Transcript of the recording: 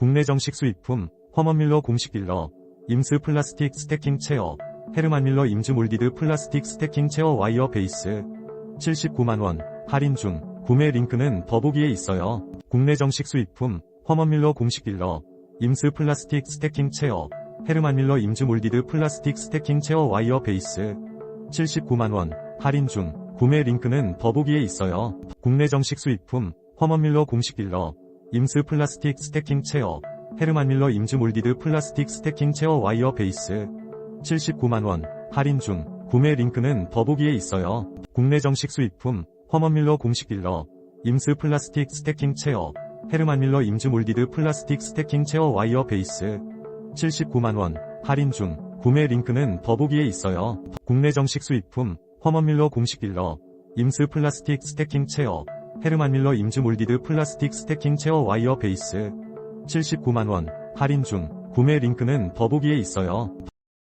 국내 정식 수입품 허먼밀러 공식 딜러 임스 플라스틱 스태킹 체어 헤르만 밀러 임즈 몰디드 플라스틱 스태킹 체어 와이어 베이스. 79만원 할인 중. 구매 링크는 더보기에 있어요. 국내 정식 수입품 허먼밀러 공식 딜러 임스 플라스틱 스태킹 체어 헤르만 밀러 임즈 몰디드 플라스틱 스태킹 체어 와이어 베이스. 79만원 할인 중. 구매 링크는 더보기에 있어요. 국내 정식 수입품 허먼밀러 공식 딜러 임스 플라스틱 스태킹 체어 헤르만 밀러 임즈 몰디드 플라스틱 스태킹 체어 와이어 베이스 79만원 할인 중 구매 링크는 더보기에 있어요. 국내 정식 수입품 허먼밀러 공식 딜러 임스 플라스틱 스태킹 체어 헤르만 밀러 임즈 몰디드 플라스틱 스태킹 체어 와이어 베이스 79만원 할인 중 구매 링크는 더보기에 있어요. 국내 정식 수입품 허먼밀러 공식 딜러 임스 플라스틱 스태킹 체어 헤르만 밀러 임즈 몰디드 플라스틱 스태킹 체어 와이어 베이스. 79만원. 할인 중. 구매 링크는 더보기에 있어요.